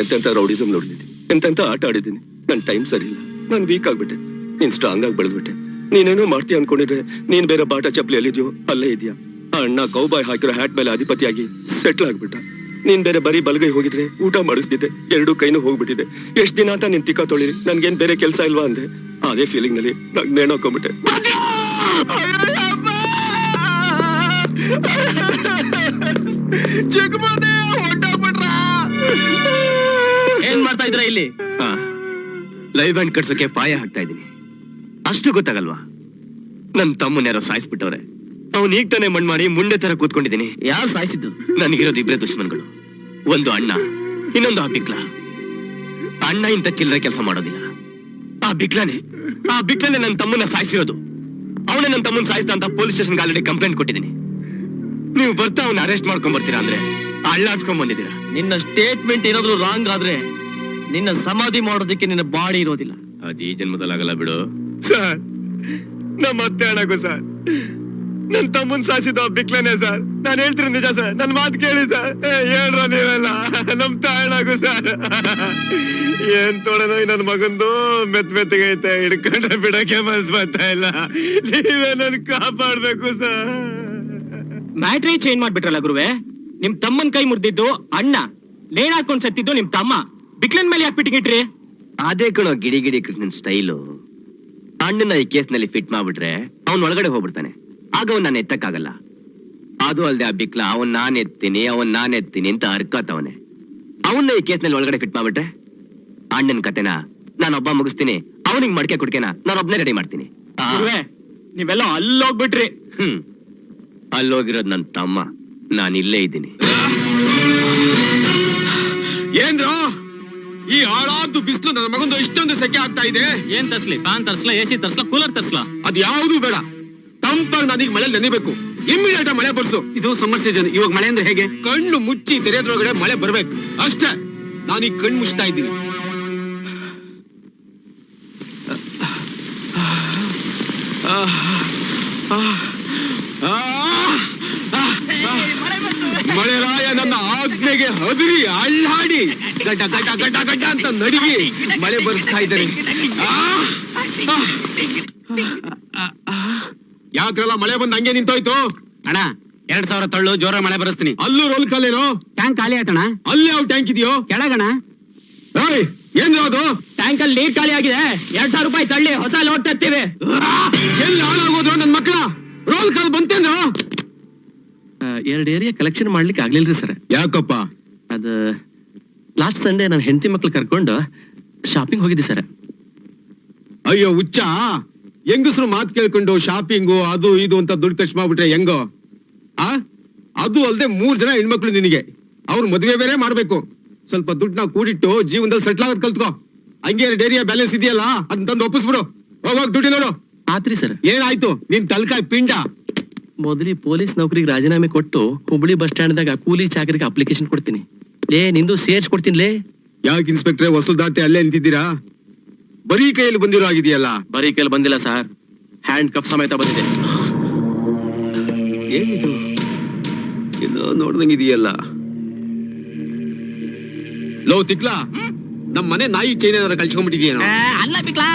ಎಂತೆಂತ ರೌಡಿಸಮ್ ನೋಡಿದ್ದೀನಿ ಎಂತೆಂತ ಆಟ ಆಡಿದ್ದೀನಿ? ನನ್ನ ಟೈಮ್ ಸರಿ ಇಲ್ಲ. ನಾನು ವೀಕ್ ಆಗ್ಬಿಟ್ಟೆ. ನೀನ್ ಸ್ಟ್ರಾಂಗ್ ಆಗಿ ಬೆಳೆದ್ಬಿಟ್ಟೆ. ನೀನೇನೋ ಮಾಡ್ತೀಯ ಅನ್ಕೊಂಡಿದ್ರೆ ನೀನ್ ಬೇರೆ ಬಾಟ ಚಪ್ಪಲಿ ಎಲ್ಲಿದ್ಯೋ ಅಲ್ಲೇ ಇದೆಯಾ? ಆ ಅಣ್ಣ ಕೌಬಾಯ್ ಹಾಕಿರೋ ಹ್ಯಾಟ್ ಮೇಲೆ ಅಧಿಪತಿಯಾಗಿ ಸೆಟ್ಲ್ ಆಗ್ಬಿಟ್ಟ. ನೀನ್ ಬೇರೆ ಬರೀ ಬಲಗೈ ಹೋಗಿದ್ರೆ ಊಟ ಮಾಡಿಸ್ತಿದ್ದೆ. ಎರಡು ಕೈನೂ ಹೋಗ್ಬಿಟ್ಟಿದೆ. ಎಷ್ಟ್ ದಿನ ಅಂತ ನಿನ್ ತಿಕ್ಕ ತೊಳಿರಿ. ನನ್ಗೇನ್ ಬೇರೆ ಕೆಲಸ ಇಲ್ವಾ ಅಂದೆ. ಅದೇ ಫೀಲಿಂಗ್ನಲ್ಲಿ ನಂಗೆ ನೇಣಾಕೊಂಡ್ಬಿಟ್ಟೆ ಚಿಕ್ಕಮನೆ ಏನ್ ಮಾಡ್ತಾ ಇದ್ರ ಇಲ್ಲಿ? ಲೈವ್ ಬ್ಯಾಂಡ್ ಕಟ್ಸೋಕೆ ಪಾಯ ಹಾಕ್ತಾ ಇದ್ದೀನಿ. ಅಷ್ಟು ಗೊತ್ತಾಗಲ್ವಾ? ನನ್ ತಮ್ಮನ ಯಾರೋ ಸಾಯಿಸ್ಬಿಟ್ಟವ್ರೆ. ಅವ್ನ್ ಈಗ ತಾನೇ ಮಣ್ ಮಾಡಿ ಮುಂಡೆ ತರ ಕೂತ್ಕೊಂಡಿದ್ದೀನಿ. ಯಾರು ಸಾಯಿಸಿದ್ದು? ನನಗಿರೋದು ಇಬ್ರೇ ದುಶ್ಮನ್ಗಳು. ಒಂದು ಅಣ್ಣ ಇನ್ನೊಂದು ಆ ಬಿಕ್ಲ. ಅಣ್ಣ ಇಂತ ಚಿಲ್ಲರೆ ಕೆಲಸ ಮಾಡೋದಿಲ್ಲ. ಆ ಬಿಕ್ಲಾನೆ ಆ ಬಿಕ್ಲಾನೆ ನನ್ನ ತಮ್ಮನ್ನ ಸಾಯಿಸಿರೋದು. ಅವನೇ ನನ್ನ ತಮ್ಮನ್ ಸಾಯಿಸ್ತಾ ಅಂತ ಪೊಲೀಸ್ ಸ್ಟೇಷನ್ಗೆ ಆಲ್ರೆಡಿ ಕಂಪ್ಲೇಂಟ್ ಕೊಟ್ಟಿದ್ದೀನಿ. ನೀವು ಬರ್ತಾ ಅವ್ನ ಅರೆಸ್ಟ್ ಮಾಡ್ಕೊಂಡ್ ಬರ್ತೀರಾ ಅಂದ್ರೆ ಅಳ್ಳಾಡ್ಸ್ಕೊಂಡ್ ಬಂದಿದ್ದೀರಾ? ನಿನ್ನ ಸ್ಟೇಟ್ಮೆಂಟ್ ಏನಾದ್ರೂ ರಾಂಗ್ ಆದ್ರೆ ನಿನ್ನ ಸಮಾಧಿ ಮಾಡೋದಕ್ಕೆ ನಿನ್ನ ಬಾಡಿ ಇರೋದಿಲ್ಲ. ಅದು ಈ ಜನ್ಮದಲ್ಲಾಗಲ್ಲ ಬಿಡು. ಸರ್ ನಮ್ಮ ಅತ್ತೆ ಅಣ್ಣಗೂ ಸರ್. ನನ್ ತಮ್ಮನ್ ಸಾಸಿದ ಬಿಕ್ಲನೆ ಸರ್. ನಾನ್ ಹೇಳ್ತೀನಿ ನಿಜ ಸರ್. ನನ್ ಮಾತು ಕೇಳಿ ಸರ್. ಏ, ಹೇಳ್ರ ನೀವೆಲ್ಲ? ನಮ್ ತಾಯಣಾಗು ಸರ್. ಏನ್ ತೊಳೆನೋ ನನ್ ಮಗಂದು? ಮೆತ್ ಮೆತ್ತಗೈತೆ ಹಿಡ್ಕೊಂಡ್ರೆ ಬಿಡಕ್ಕೆ ಮನ್ಸ್ ಬರ್ತಾ ಇಲ್ಲ. ನೀವೇ ನನ್ ಕಾಪಾಡ್ಬೇಕು ಸರ್. ಮ್ಯಾಟ್ರಿ ಚೇಂಜ್ ಮಾಡ್ಬಿಟ್ರಲ್ಲ ಗುರುವೆ? ನಿಮ್ ತಮ್ಮನ್ ಕೈ ಮುರಿದಿದ್ದು ಅಣ್ಣ. ನೇಣ್ ಹಾಕೊಂಡ್ ಸತ್ತಿದ್ದು ನಿಮ್ ತಮ್ಮ. ಬಿಕ್ಲನ್ ಮೇಲೆ ಯಾಕೆ ಬಿಟ್ಟಿಗಿಟ್ರಿ ಅದೇ ಕಣೋ ಗಿಡಿ ಗಿಡಿ ಕೃಷ್ಣನ್ ಸ್ಟೈಲು ಅಣ್ಣನ ಈ ಕೇಸ್ನಲ್ಲಿ ಫಿಟ್ ಮಾಡ್ಬಿಟ್ರೆ ಅವನ್ ಒಳಗಡೆ ಹೋಗ್ಬಿಡ್ತಾನೆ. ಆಗ ಅವನ್ ನಾನು ಎತ್ತಕ್ಕಾಗಲ್ಲ. ಅದು ಅಲ್ದೆ ಆ ಬಿಕ್ಲ ಅವನ್ ನಾನ್ ಎತ್ತೀನಿ ಅವನ್ ನಾನ್ ಎತ್ತೀನಿ ಅಂತ ಅರ್ಕತ್ತವನೆ ಅವನ್ನ ಈ ಕೇಸ್ನಲ್ಲಿ ಒಳಗಡೆ ಫಿಟ್ ಮಾಡ್ಬಿಟ್ರೆ ಅಣ್ಣನ್ ಕತೆನ? ಒಬ್ಬ ಮುಗಿಸ್ತೀನಿ ಅವನಿಗೆ ಮಡಕೆ ಕುಡ್ಕೆನ? ನಾನೊಬ್ನೇ ರೆಡಿ ಮಾಡ್ತೀನಿ. ಆ, ಗುರುವೆ ನೀವೆಲ್ಲ ಅಲ್ಲೋಗ್ಬಿಟ್ರಿ. ಹ್ಮ್. ಅಲ್ಲೋಗಿರೋದ್ ನನ್ ತಮ್ಮ. ನಾನ್ ಇಲ್ಲೇ ಇದ್ದೀನಿ. ಏನ್ರೋ? ಈ ಹಾಳಾದ್ದು ಬಿಸಿಲು ನನ್ನ ಮಗಂದು ಇಷ್ಟೊಂದು ಸೆಕೆ ಆಗ್ತಾ ಇದೆ? ಏನ್ ತರ್ಸ್ಲಿ? ಫ್ಯಾನ್ ತರ್ಸ್ಲಾ ಎಸಿ ತರ್ಸ್ಲಾ ಕೂಲರ್ ತರ್ಸ್ಲಾ? ಅದ್ ಯಾವ್ದು ಬೇಡ. ತಂಪಾಗಿ ನನಗೆ ಮಳೆ ನೆನಿಬೇಕು. ಇಮ್ಮಿಡಿಯೇಟ್ ಮಳೆ ಬರ್ಸು. ಇದು ಸಮ್ಮರ್ ಸೀಸನ್ ಇವಾಗ ಮಳೆ ಅಂದ್ರೆ ಹೇಗೆ? ಕಣ್ಣು ಮುಚ್ಚಿ ತೆರೆದ್ರೊಳಗಡೆ ಮಳೆ ಬರ್ಬೇಕು. ಅಷ್ಟೇ. ನಾನೀಗ ಕಣ್ಣು ಮುಚ್ತಾ ಇದ್ದೀನಿ. ಹದರಿ ಅಳ್ಳಾಡಿ ಗಡ್ಡ ಗಡ್ಡ ಗಡ್ಡ ಗಡ್ಡ ಅಂತ ನಡಿಗೆ ಮಳೆ ಬರ್ಸ್ತಾ ಇದ್ದಾರೆ. ಯಾಕ್ರಲ್ಲ ಮಳೆ ಬಂದ್ ಹಂಗೆ ನಿಂತೋಯ್ತು? ಅಣ್ಣ ಎರಡ್ ಸಾವಿರ ತಳ್ಳು ಜೋರ ಮಳೆ ಬರಸ್ತೀನಿ. ಅಲ್ಲೂ ರೋಲ್ ಕಾಲೇನೋ? ಟ್ಯಾಂಕ್ ಖಾಲಿ ಆಯ್ತಣ ಅಲ್ಲಿ ಯಾವ ಟ್ಯಾಂಕ್ ಇದೆಯೋ? ಕೆಳಗಣ. ಏಯ್ ಏನ್ ಅದು? ಟ್ಯಾಂಕ್ ಅಲ್ಲಿ ನೀರ್ ಖಾಲಿ ಆಗಿದೆ. ಎರಡ್ ಸಾವಿರ ರೂಪಾಯಿ ತಳ್ಳಿ ಹೊಸ ಲೋಡ್ ತರ್ತೀವಿ. ಎಲ್ಲಿ ಹಾಳಾಗೋದು ನನ್ ಮಕ್ಕಳ ರೋಲ್ ಕಾಲ್ ಬಂತೇನು ಎರಡು ಏರಿಯಾ ಕಲೆಕ್ಷನ್ ಮಾಡ್ಲಿಕ್ಕೆ ಆಗ್ಲಿಲ್ರಿ ಸರ್. ಯಾಕಪ್ಪ? ಅದ ಲಾಸ್ಟ್ ಸಂಡೇ ನಾನು ಹೆಂಡತಿ ಮಕ್ಳು ಕರ್ಕೊಂಡು ಶಾಪಿಂಗ್ ಹೋಗಿದ್ದೆ ಸರ್ ಅಯ್ಯೋ ಹುಚ್ಚ! ಹೆಂಗಸರು ಮಾತು ಕೇಳ್ಕೊಂಡು ಶಾಪಿಂಗು ಅದು ಇದು ಅಂತ ದುಡ್ಡು ಖರ್ಚು ಮಾಡ್ಬಿಟ್ರೆ ಹೆಂಗೋ? ಆ? ಅದು ಅಲ್ದೆ ಮೂರ್ ಜನ ಹೆಣ್ಮಕ್ಳು ನಿನಗೆ. ಅವ್ರ ಮದುವೆ ಬೇರೆ ಮಾಡ್ಬೇಕು. ಸ್ವಲ್ಪ ದುಡ್ಡನ್ನ ಕೂಡಿಟ್ಟು ಜೀವನದಲ್ಲಿ ಸೆಟ್ಲ್ ಆಗೋದು ಕಲ್ತ್ಕೋ. ಹಂಗೆ ಡೈರಿಯ ಬ್ಯಾಲೆನ್ಸ್ ಇದೆಯಲ್ಲ ಅದನ್ನ ತಂದು ಒಪ್ಪಿಸ್ಬಿಡು. ಹೋಗ್ ದುಡ್ಡಿ ನೋಡು. ಆತ್ರಿ ಸರ್ ಏನಾಯ್ತು? ನಿನ್ ತಲ್ಕಾಯ್ ಪಿಂಡ. ಮೊದಲಿ ಪೊಲೀಸ್ ನೌಕರಿಗೆ ರಾಜೀನಾಮೆ ಕೊಟ್ಟು ಹುಬ್ಳಿ ಬಸ್ ಸ್ಟ್ಯಾಂಡ್ದಾಗ ಕೂಲಿ ಚಾಕರಿಗೆ ಅಪ್ಲಿಕೇಶನ್ ಕೊಡ್ತೀನಿ. ಲೇ ನಿಂದು ಸೇರ್ಸ್ ಕೊಡ್ತೀನಿ ಲೇ. ಯಾಕೆ ಇನ್ಸ್ಪೆಕ್ಟ್ರೆ ವಸೂಲ್ ದಾಟಿ ಅಲ್ಲೇ ನಿಂತಿದ್ದೀರಾ? ಬರೀ ಕೈಯಲ್ಲಿ ಬಂದಿರೋ ಆಗಿದೆಯಲ್ಲ ಬರೀ ಕೈಯಲ್ಲಿ ಬಂದಿಲ್ಲ ಸರ್. ಹ್ಯಾಂಡ್ ಕಪ್ ಸಮೇತ ಬಂದಿದೆ. ಏನಿದು? ಇದು ನೋಡ್ದಂಗಿದೆಯಲ್ಲ. ಲೋ ತಿಕ್ಲಾ. ನಮ್ ಮನೆ ನಾಯಿ ಚೈನ್ ಏನಾರ ಕಳ್ಸ್ಕೊಂಡ್ಬಿಟ್ಟಿದ್ಯೇನೋ? ಅಲ್ಲ ಬಿಕ್ಲಾ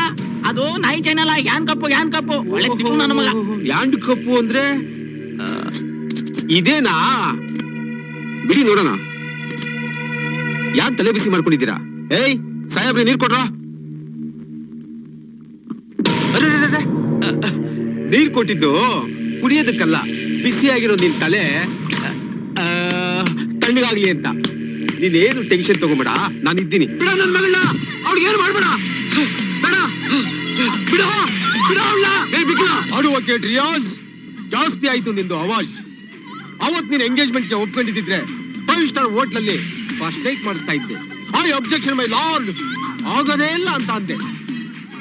ಅದು ನಾಯಿ ಚೈನಲ್ಲ ಯಾನ್ ಕಪ್ಪು ಯಾನ್ ಕಪ್ಪು. ಒಳ್ಳೆ ತಿಕ್ಲು ನನ್ನ ಮಗ. ಯಾಂಡ್ ಕಪ್ಪು ಅಂದ್ರೆ ಇದೇನಾ? ಬಿಡಿ ನೋಡೋಣ. ಯಾಕೆ ತಲೆ ಬಿಸಿ ಮಾಡ್ಕೊಂಡಿದ್ದೀರಾ? ಏಯ್, ಸಾಹೇಬ್ರಿ, ನೀರ್ ಕೊಡ್ರ? ನೀರ್ ಕೊಟ್ಟಿದ್ದು ಕುಡಿಯೋದಕ್ಕಲ್ಲ, ಬಿಸಿಯಾಗಿರೋ ನಿನ್ ತಲೆ ತಣ್ಣಗಾಗ್ಲಿ ಅಂತ. ಏನು ಟೆನ್ಷನ್ ತಗೊಂಬೇಡ ನಾನು ಇದ್ದೀನಿ ಬಿಡ ನನ್ ಮಗಳನ್ನ ಅವ್ಳಿಗೆ ಏನು ಮಾಡ್ಬೇಡ. ಬೇಡ. ಬಿಡ ಬಿಡ ಜಾಸ್ತಿ ಆಯ್ತು ನಿಂದು ಅವಾಜ್. ಅವತ್ ನೀನ್ ಎಂಗೇಜ್ಮೆಂಟ್ಗೆ ಒಪ್ಕೊಂಡಿದ್ರೆ ಫೈವ್ ಸ್ಟಾರ್ ಹೋಟ್ಲಲ್ಲಿ ನೈಟ್ ಮಾಡಿಸ್ತಾ ಇದ್ದೆ. ಐ ಅಬ್ಜೆಕ್ಷನ್ ಮೈ ಲಾರ್ಡ್ ಆಗೋದೇ ಇಲ್ಲ ಅಂತ ಅಂದೆ.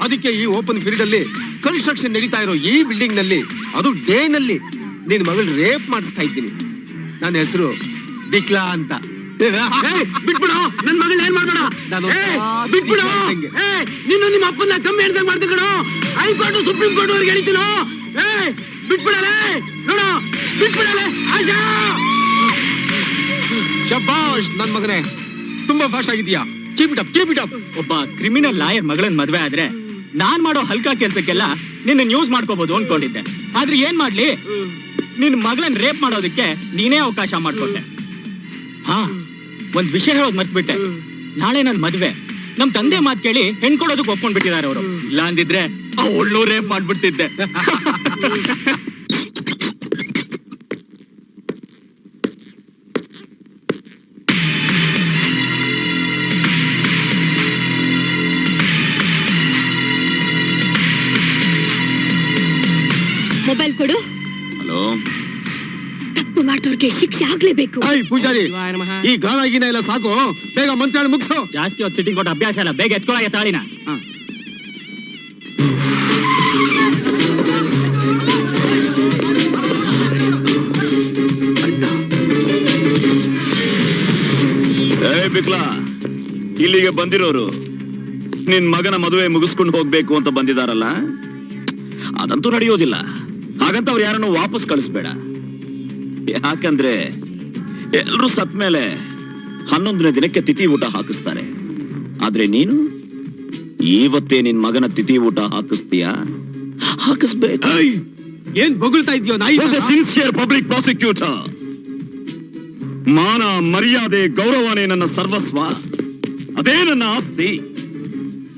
ಅದಕ್ಕೆ ಈ ಓಪನ್ ಫೀಲ್ಡ್ ಅಲ್ಲಿ ಕನ್ಸ್ಟ್ರಕ್ಷನ್ ನಡೀತಾ ಇರೋ ಈ ಬಿಲ್ಡಿಂಗ್ನಲ್ಲಿ ಅದು ಡೇ ನಲ್ಲಿ ನಿನ್ ಮಗಳು ರೇಪ್ ಮಾಡಿಸ್ತಾ ಇದ್ದೀನಿ. ನನ್ನ ಹೆಸರು ಬಿಕ್ಲಾ ಅಂತ. ಬಿಟ್ಬಿಡು! ನನ್ ಮಗಳ್ ಏನ್ ಮಾಡ್ಬೇಡ? ಬಿಟ್ಬಿಡು! ನೀನು ನಿಮ್ಮ ಅಪ್ಪನ ಕಮ್ಮಿ ಹೇಳ್ದಂಗ್ ಮಾಡ್ತೀನಿ ಕಣೋ. ಹೈಕೋರ್ಟ್ ಸುಪ್ರೀಂ ಕೋರ್ಟ್ ಅವ್ರಿಗೆ ಹೇಳಿದ್ದೀನೋ ಏ ಬಿಟ್ಬಿಡಲೇ! ನೋಡು ಬಿಟ್ಬಿಡಲೇ! ಆಶಾ! ಶಬಾಷ್ ನನ್ ಮಗನೇ. ತುಂಬಾ ಫಾಸ್ಟ್ ಆಗಿದ್ಯಾ keep it up keep it up ಒಬ್ಬ ಕ್ರಿಮಿನಲ್ ಲಾಯರ್ ಮಗಳನ್ ಮದ್ವೆ ಆದ್ರೆ ನಾನ್ ಮಾಡೋ ಹಲ್ಕಾ ಕೆಲ್ಸಕ್ಕೆಲ್ಲ ನಿನ್ನ ನ್ಯೂಸ್ ಮಾಡ್ಕೋಬಹುದು ಅನ್ಕೊಂಡಿದ್ದೆ. ಆದ್ರೆ ಏನ್ ಮಾಡ್ಲಿ? ನಿನ್ ಮಗಳನ್ ರೇಪ್ ಮಾಡೋದಕ್ಕೆ ನೀನೇ ಅವಕಾಶ ಮಾಡ್ಕೊಟ್ಟೆ. ಹಾ ಒಂದ್ ವಿಷಯ ಹೇಳೋದ್ ಮರ್ತ್ಬಿಟ್ಟೆ. ನಾಳೆ ನನ್ ಮದ್ವೆ. ನಮ್ ತಂದೆ ಮಾತ್ ಕೇಳಿ ಹೆಣ್ಕೊಡೋದಕ್ಕೆ ಕೊಡೋದಕ್ಕೆ ಒಪ್ಕೊಂಡ್ ಬಿಟ್ಟಿದ್ದಾರೆ ಅವರು ಇಲ್ಲ ಅಂದಿದ್ರೆ ಒಳ್ಳೋ ರೇಪ್ ಮಾಡ್ಬಿಡ್ತಿದ್ದೆ. ಮಾಡ್ದವ್ರಿಗೆ ಶಿಕ್ಷೆ ಆಗ್ಲೇಬೇಕು. ಐ ಪೂಜಾರಿ ಈ ಗಾಳಾಗಿನ ಗೀನ ಎಲ್ಲ ಸಾಕು. ಬೇಗ ಮಂತ್ರಾಣ ಮುಗಿಸು. ಜಾಸ್ತಿ ಹೊತ್ತು ಸಿಟ್ಟಿಂಗ್ ಕೊಟ್ಟ ಅಭ್ಯಾಸ ಅಲ್ಲ ಬೇಗ ಎತ್ಕೊಳ್ಳ ತಾಳಿನ. ಬಿಕ್ಲಾ. ಇಲ್ಲಿಗೆ ಬಂದಿರೋರು ನಿನ್ ಮಗನ ಮದುವೆ ಮುಗಿಸ್ಕೊಂಡು ಹೋಗ್ಬೇಕು ಅಂತ ಬಂದಿದಾರಲ್ಲ? ಅದಂತೂ ನಡೆಯೋದಿಲ್ಲ. ಹಾಗಂತ ಅವ್ರು ಯಾರನ್ನು ವಾಪಸ್ ಕಳಿಸ್ಬೇಡ. ಯಾಕಂದ್ರೆ ಎಲ್ರು ಸತ್ ಮೇಲೆ ಹನ್ನೊಂದನೇ ದಿನಕ್ಕೆ ತಿಥಿ ಊಟ ಹಾಕಿಸ್ತಾರೆ. ಆದ್ರೆ ನೀನು ಇವತ್ತೇ ನಿನ್ ಮಗನ ತಿಥಿ ಊಟ ಹಾಕಿಸ್ತೀಯಾ? ಹಾಕಿಸ್ಬೇಕು. ಏನ್ ಬೊಗಳ್ತಾ ಇದೆಯೋ ನಾಯಿ? ಸಿನ್ಸಿಯರ್ ಪಬ್ಲಿಕ್ ಪ್ರಾಸಿಕ್ಯೂಟರ್ ಮಾನ ಮರ್ಯಾದೆ ಗೌರವನೇ ನನ್ನ ಸರ್ವಸ್ವ. ಅದೇ ನನ್ನ ಆಸ್ತಿ.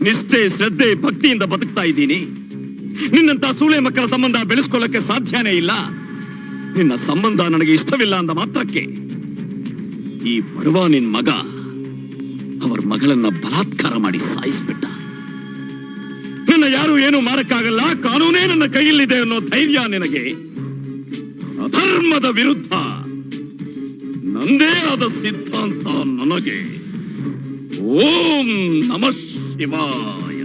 ನಿಷ್ಠೆ ಶ್ರದ್ಧೆ ಭಕ್ತಿಯಿಂದ ಬದುಕ್ತಾ ಇದ್ದೀನಿ. ನಿನ್ನಂತ ಸೂಳೆ ಮಕ್ಕಳ ಸಂಬಂಧ ಬೆಳೆಸ್ಕೊಳ್ಳಕ್ಕೆ ಸಾಧ್ಯನೇ ಇಲ್ಲ. ನಿನ್ನ ಸಂಬಂಧ ನನಗೆ ಇಷ್ಟವಿಲ್ಲ ಅಂದ ಮಾತ್ರಕ್ಕೆ ಈ ಬಡವ ನಿನ್ ಮಗ ಅವರ ಮಗಳನ್ನ ಬಲಾತ್ಕಾರ ಮಾಡಿ ಸಾಯಿಸ್ಬಿಟ್ಟ. ನನ್ನ ಯಾರು ಏನು ಮಾಡಕ್ಕಾಗಲ್ಲ ಕಾನೂನೇ ನನ್ನ ಕೈಯಲ್ಲಿದೆ ಅನ್ನೋ ಧೈರ್ಯ ನಿನಗೆ. ಅಧರ್ಮದ ವಿರುದ್ಧ ನಂದೇ ಆದ ಸಿದ್ಧಾಂತ ನನಗೆ. ಓಂ ನಮ ಶಿವಾಯ.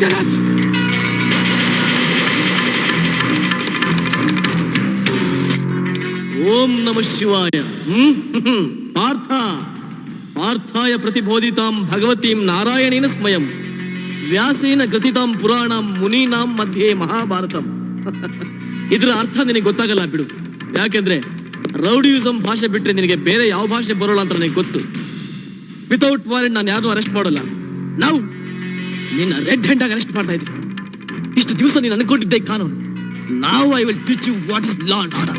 ಶರತ್! ಓಂ ನಮ ಶಿವಾಯ. ಪಾರ್ಥ. ಪಾರ್ಥಾಯ ಪ್ರತಿಬೋಧಿತಾಂ ಭಗವತೀಂ ನಾರಾಯಣೇನ ಸ್ಮಯಂ. ವ್ಯಾಸೇನ ಗತಿತಾಂ ಪುರಾಣಂ ಮುನೀನಾಂ ಮಧ್ಯೆ ಮಹಾಭಾರತಂ. ಇದರ ಅರ್ಥ ನಿನಗೆ ಗೊತ್ತಾಗಲ್ಲ ಬಿಡು. ಯಾಕೆಂದ್ರೆ ರೌಡಿಯೂಸಂ ಭಾಷೆ ಬಿಟ್ಟರೆ ನಿನಗೆ ಬೇರೆ ಯಾವ ಭಾಷೆ ಬರೋಲ್ಲ ಅಂತ ನನಗೆ ಗೊತ್ತು. ವಿತೌಟ್ ವಾರೆಂಟ್ ನಾನು ಯಾರು ಅರೆಸ್ಟ್ ಮಾಡೋಲ್ಲ. ನಾವು ನಿನ್ನ ರೆಡ್ ಹ್ಯಾಂಡ್ ಆಗಿ ಅರೆಸ್ಟ್ ಮಾಡ್ತಾ ಇದ್ವಿ ಇಷ್ಟು ದಿವಸ ನೀನು ಅನ್ಕೊಂಡಿದ್ದೆ ಕಾನೂನು. ನಾವು I will teach you what is law and order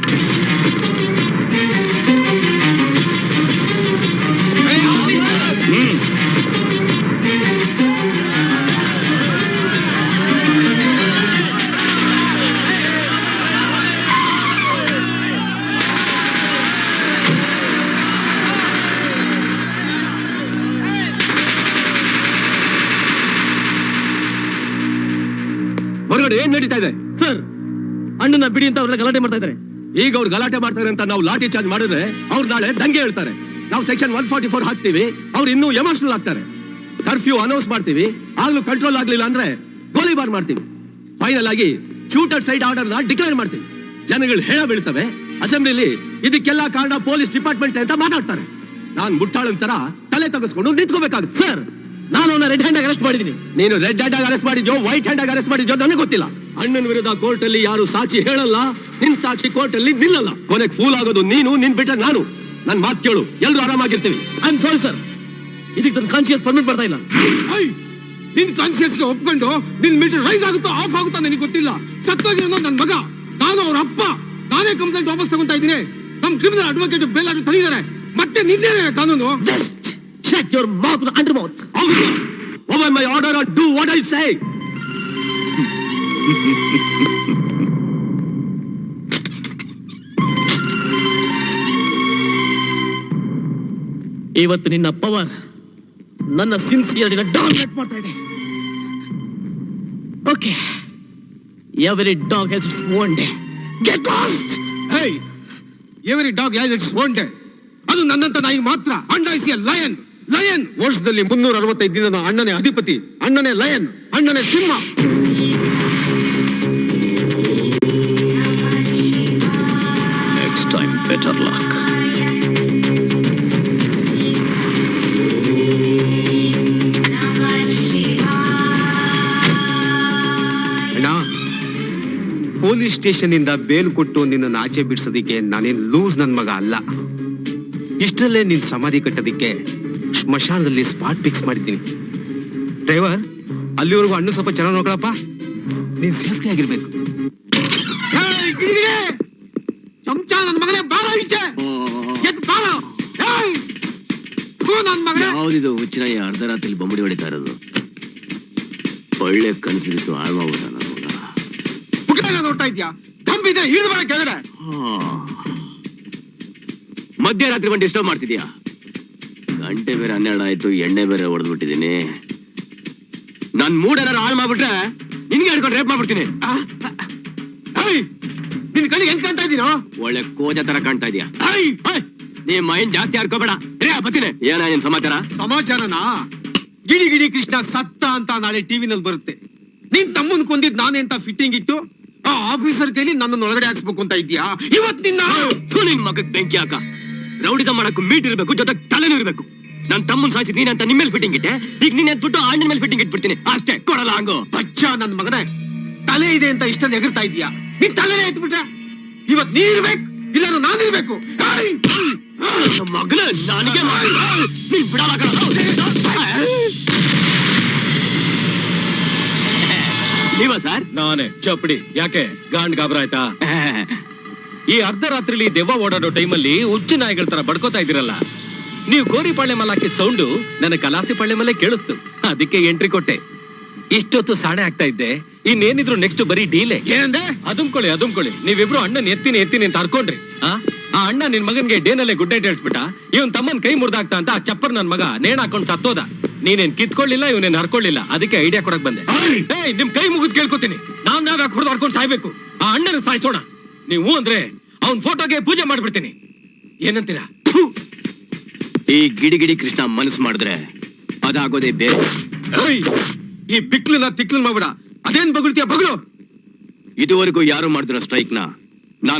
ಏನ್ ನಡೀತಾ ಇದೆ. ಸರ್ ಅಣ್ಣನ ಬಿಡಿ ಅಂತ ಅವ್ರೆಲ್ಲ ಗಲಾಟೆ ಮಾಡ್ತಾ ಇದ್ದಾರೆ. ಈಗ ಅವ್ರು ಗಲಾಟೆ ಮಾಡ್ತಾರೆ ಅಂತ ನಾವು ಲಾಠಿ ಚಾರ್ಜ್ ಮಾಡಿದ್ರೆ ಅವ್ರು ನಾಳೆ ದಂಗೆ ಹೇಳ್ತಾರೆ. ನಾವು ಸೆಕ್ಷನ್ ಒನ್ ಫಾರ್ಟಿ ಫೋರ್ ಹಾಕ್ತಿವಿ ಅವ್ರು ಇನ್ನೂ ಎಮೋಷನಲ್ ಆಗ್ತಾರೆ. ಕರ್ಫ್ಯೂ ಅನೌನ್ಸ್ ಮಾಡ್ತೀವಿ ಆಗ್ಲೂ ಕಂಟ್ರೋಲ್ ಆಗ್ಲಿಲ್ಲ ಅಂದ್ರೆ ಗೋಲಿಬಾರ್ ಮಾಡ್ತೀವಿ. ಫೈನಲ್ ಆಗಿ ಶೂಟರ್ ಸೈಡ್ ಆರ್ಡರ್ನ ಡಿಕ್ಲೇರ್ ಮಾಡ್ತೀವಿ. ಜನಗಳು ಹೇಳ ಬೀಳ್ತವೆ ಅಸೆಂಬ್ಲಿಲಿ ಇದಕ್ಕೆಲ್ಲ ಕಾರಣ ಪೊಲೀಸ್ ಡಿಪಾರ್ಟ್ಮೆಂಟ್ ಅಂತ ಮಾತಾಡ್ತಾರೆ. ನಾನ್ ಮುಟ್ಟಾಳನ್ ತರ ತಲೆ ತಗಸ್ಕೊಂಡು ನಿಂತ್ಕೋಬೇಕಾಗುತ್ತೆ. ಸರ್ ನಾನು ರೆಡ್ ಹ್ಯಾಂಡ್ ಅರೆಸ್ಟ್ ಮಾಡಿದೀನಿ. ನೀನು ರೆಡ್ ಹ್ಯಾಂಡ್ ಆಗಿ ಅರೆಸ್ಟ್ ಮಾಡಿದ್ಯೋ ವೈಟ್ ಹ್ಯಾಂಡ್ ಆಗಿ ಅರೆಸ್ಟ್ ಮಾಡಿದ್ಯೋ ನನಗೆ ಗೊತ್ತಿಲ್ಲ. ಅಣ್ಣನ ವಿರುದ್ಧ ಕೋರ್ಟ್ ಅಲ್ಲಿ ಯಾರು ಸಾಕ್ಷಿ ಹೇಳಲ್ಲ ನಿನ್ ಸಾಕ್ಷಿ ಕೋರ್ಟ್ ಅಲ್ಲಿ ನಿಲ್ಲಲ್ಲ. ಕೊನೆಗೆ ಫೂಲ್ ಆಗೋದು ನೀನು ನಿನ್ ಬಿಟ್ಟ ನಾನು. ನನ್ ಮಾತು ಕೇಳು ಎಲ್ರು ಆರಾಮಾಗಿರ್ತೀವಿ. ಐ ಆಮ್ ಸಾರಿ ಸರ್ ಇದಕ್ಕೆ ನನ್ನ ಕಾನ್ಶಿಯಸ್ ಪರ್ಮಿಟ್ ಬರ್ತಾ ಇಲ್ಲ. ನಿನ್ ಕಾನ್ಸಿಯಸ್ಗೆ ಒಪ್ಕೊಂಡು ನಿನ್ ಮೀಟರ್ ರೈಸ್ ಆಗುತ್ತೋ ಆಫ್ ಆಗುತ್ತೋ ನನಗೆ ಗೊತ್ತಿಲ್ಲ. ಸತ್ತೋಗಿರೋ ನನ್ನ ಮಗ ನಾನು ಅವ್ರ ಅಪ್ಪ. ನಾನೇ ಕಂಪ್ಲೇಂಟ್ ವಾಪಸ್ ತಗೊಂತಾ ಇದ್ದೀನಿ. ನಮ್ ಕ್ರಿಮಿನಲ್ ಅಡ್ವೊಕೇಟ್ ಬೇಲಾರು ತಳಿದಾರೆ ಮತ್ತೆ ನಿನ್ನೇ ಕಾನೂನು? Just shut your mouth under mouth over my order do what I say. ಇವತ್ತು ನಿನ್ನ ಪವರ್ ನನ್ನ ಸಿನ್ಸಿಯರಿನ ಡಾಮಿನೇಟ್ ಮಾಡ್ತಾ ಇದೆ. Okay every dog has its own day get lost hey every dog has its own day ಅದು ನನ್ನಂತ ನಾಯಿ ಮಾತ್ರ. And I see lion lion ವರ್ಷದಲ್ಲಿ ಮುನ್ನೂರ ಅರವತ್ತೈದು ದಿನದ ಅಣ್ಣನೇ ಅಧಿಪತಿ. ಅಣ್ಣನೇ ಲಯನ್ ಅಣ್ಣನೇ ಸಿಂಹ. Time, better luck. Police station ಇಂದ ಬೇಲ್ ಕೊಟ್ಟು ನಿನ್ನನ್ನು ಆಚೆ ಬಿಡಿಸೋದಿಕ್ಕೆ ನಾನೇನ್ ಲೂಸ್ ನನ್ ಮಗ ಅಲ್ಲ ಇಷ್ಟರಲ್ಲೇ ನಿನ್ ಸಮಾಧಿ ಕಟ್ಟೋದಿಕ್ಕೆ ಸ್ಮಶಾನದಲ್ಲಿ ಸ್ಪಾಟ್ ಫಿಕ್ಸ್ ಮಾಡಿದ್ದೀನಿ ಡ್ರೈವರ್ ಅಲ್ಲಿವರೆಗೂ ಹಣ್ಣು ಸ್ವಲ್ಪ ಚೆನ್ನಾಗಿ ನೋಡ್ಕೊಳಪ್ಪ ನೀನ್ ಸೇಫ್ಟಿ ಆಗಿರ್ಬೇಕು! ಚಮಚ ನನ್ ಮಗನೇ ಬಾರ ಈಚೆ. ಏ ಥು, ನನ್ನ ಮಗನೇ. ಯಾವ್ದಿದು ಹುಚ್ಚಿನ ಅರ್ಧ ರಾತ್ರಿ ಬಂಬಡಿ ಹೊಡಿತಾ ಇರೋದು? ಒಳ್ಳೆ ಕನಸು ಬಿತ್ತು ಮಾಡ್ಬಿಟ್ಟ ನನ್ನ ಮಗ. ಮುಖ ನೋಡ್ತಾ ಇದ್ಯಾ? ಕಂಬಿದೆ ಹಿಡಿದು ಬರ ಕೆಳಗಡೆ. ಮಧ್ಯರಾತ್ರಿ ಬಂದು ಡಿಸ್ಟರ್ಬ್ ಮಾಡ್ತಿದ್ಯಾ? ಗಂಟೆ ಬೇರೆ ಹನ್ನೆರಡು ಆಯ್ತು ಎಣ್ಣೆ ಬೇರೆ ಹೊಡೆದು ಬಿಟ್ಟಿದ್ದೀನಿ ನನ್ ಮೂಡ್ ಏನಾರು ಹಾಳು ಮಾಡ್ಬಿಟ್ರೆ ನಿನ್ಗೆ ಹಿಡ್ಕೊಂಡು ರೇಪ್ ಮಾಡ್ಬಿಡ್ತೀನಿ. ಕಣ್ಣಿಗೆ ಹೆಂಗ್ ಕಾಣ್ತಾ ಇದೀನೋ ಒಳ್ಳೆ ಕೋಜ ತರ ಕಾಣ್ತಾ ಹೈ ನೀ ಮೈನ್ ಜಾಸ್ತಿ ಹಾಕೋಬೇಡ ರೇ ಬರ್ತೀನಿ ಏನ ನಿನ್ ಸಮಾಚಾರ? ಸಮಾಚಾರನಾ? ಗಿಡಿ ಗಿಡಿ ಕೃಷ್ಣ ಸತ್ತ ಅಂತ ನಾಳೆ ಟಿವಿನಲ್ಲಿ ಬರುತ್ತೆ. ನಿನ್ ತಮ್ಮನ್ ಕೊಂದಿದ್ ನಾನೇ ಅಂತ ಫಿಟ್ಟಿಂಗ್ ಇಟ್ಟು ಆ ಆಫೀಸರ್ ಕೈಲಿ ನನ್ನನ್ನು ಒಳಗಡೆ ಹಾಕ್ಸ್ಬೇಕು ಅಂತ ಇದೀಯಾ ಇವತ್ ನಿನ್ನ ನಿನ್ ಮಗಕ್ ಬೆಂಕಿ ಹಾಕ. ರೌಡಿದ ಮಾಡಕ್ಕೂ ಮೀಟ್ ಇರ್ಬೇಕು ಜೊತೆ ತಲೆನೂ ಇರ್ಬೇಕು. ನನ್ ತಮ್ಮನ್ ಸಾಯಿಸಿ ನೀನ್ ಅಂತ ನಿಮ್ಮೇಲೆ ಫಿಟ್ಟಿಂಗ್ ಇಟ್ಟೆ? ಈಗ ನೀನ್ ಬಿಟ್ಟು ಅಣ್ಣನ ಮೇಲೆ ಫಿಟ್ಟಿಂಗ್ ಇಟ್ಬಿಡ್ತೀನಿ. ಅಷ್ಟೇ ಕೊಡಲ್ಲ ಹಂಗು. ಬಚ್ಚ ನನ್ ಮಗನೇ. ತಲೆ ಇದೆ ಅಂತ ಇಷ್ಟೊಂದು ಎಗರ್ತಾ ಇದೀಯಾ ನೀನ್ ತಲೆನೇ ಎತ್ಬಿಟ್ರೆ ಇವತ್ ನೀ ಇರ್ಬೇಕು ಇಲ್ಲ ನಾನಿರ್ಬೇಕು ಮಗಳು, ನನಗೆ ನೀನ್ ಬಿಡಲ್ಲ ಸರ್? ನಾನೇ. ಚಪ್ಪಡಿ ಯಾಕೆ? ಗಾಂಡ್ ಗಾಬ್ರ ಆಯ್ತಾ? ಈ ಅರ್ಧ ರಾತ್ರಿಲಿ ದೆವ್ವ ಓಡಾಡೋ ಟೈಮಲ್ಲಿ ಹುಚ್ಚು ನಾಯಿಗಳ ತರ ಬಡ್ಕೋತಾ ಇದ್ದೀರಲ್ಲ. ನೀವು ಗೋರಿ ಪಾಳ್ಯ ಮಲ್ಲಾಕಿ ಸೌಂಡು ನನ್ನ ಕಲಾಸಿ ಪಾಳ್ಯ ಮೇಲೆ ಕೇಳಿಸ್ತು. ಅದಕ್ಕೆ ಎಂಟ್ರಿ ಕೊಟ್ಟೆ. ಇಷ್ಟೊತ್ತು ಸಾಣೆ ಆಗ್ತಾ ಇದ್ದೆ. ಇನ್ನೇನಿದ್ರು ನೆಕ್ಸ್ಟ್ ಬರೀ ಡೀಲೆ. ಏನಂದೆ? ಅದುಮ್ಕೊಳ್ಳಿ ಅದುಮ್ಕೊಳ್ಳಿ. ನೀವಿಬ್ರು ಅಣ್ಣನ್ ಎತ್ತಿನಿ ಎತ್ತಿನಿ ಅಂತ ಅರ್ಕೊಂಡ್ರಿ. ಆ? ಆ ಅಣ್ಣ ನಿನ್ ಮಗನ್ಗೆ ಡೇನಲ್ಲೇ ಗುಡ್ ನೈಟ್ ಹೇಳ್ಬಿಟ್ಟ ಇವನ್ ತಮ್ಮನ್ ಕೈ ಮುರ್ದಾಗ್ತಾ ಅಂತ ಆ ಚಪ್ಪರ್ ನನ್ ಮಗ ನೇಣ ಹಾಕೊಂಡ್ ಸತ್ತೋದ. ನೀನೇನ್ ಕಿತ್ಕೊಳ್ಳಿಲ್ಲ ಇವನೇನ್ ಹರ್ಕೊಳ್ಳಿಲ್ಲ. ಅದಕ್ಕೆ ಐಡಿಯಾ ಕೊಡಕ್ ಬಂದೆ. ಏಯ್ ನಿಮ್ ಕೈ ಮುಗಿದ್ ಕೇಳ್ಕೊತೀನಿ. ನಾವ್ ನಾವ್ ಯಾಕೆ ಹೊಡೆದು ಹರ್ಕೊಂಡ್ ಸಾಯ್ಬೇಕು? ಆ ಅಣ್ಣನ ಸಾಯ್ಸೋಣ. ನೀವು ಅಂದ್ರೆ ಅವನ್ ಫೋಟೋಗೆ ಪೂಜೆ ಮಾಡ್ಬಿಡ್ತೀನಿ. ಏನಂತೀರಾ. ಈ ಗಿಡಿ ಗಿಡಿ ಕೃಷ್ಣ ಮನಸ್ಸು ಮಾಡಿದ್ರೆ ಅದಾಗೋದೇ ಬೇರೆ! ಈ ಬಿಕ್ಲನ್ನ ತಿಕ್ಲನ್ ಮಾಡ್ಬೇಡ ಅದೇನ್ ಬಗಳ್ತೀಯ ಬಗಳು? ಇದುವರೆಗೂ ಯಾರು ಮಾಡಿದಿರೋ ಸ್ಟ್ರೈಕ್ನ ನಾನ್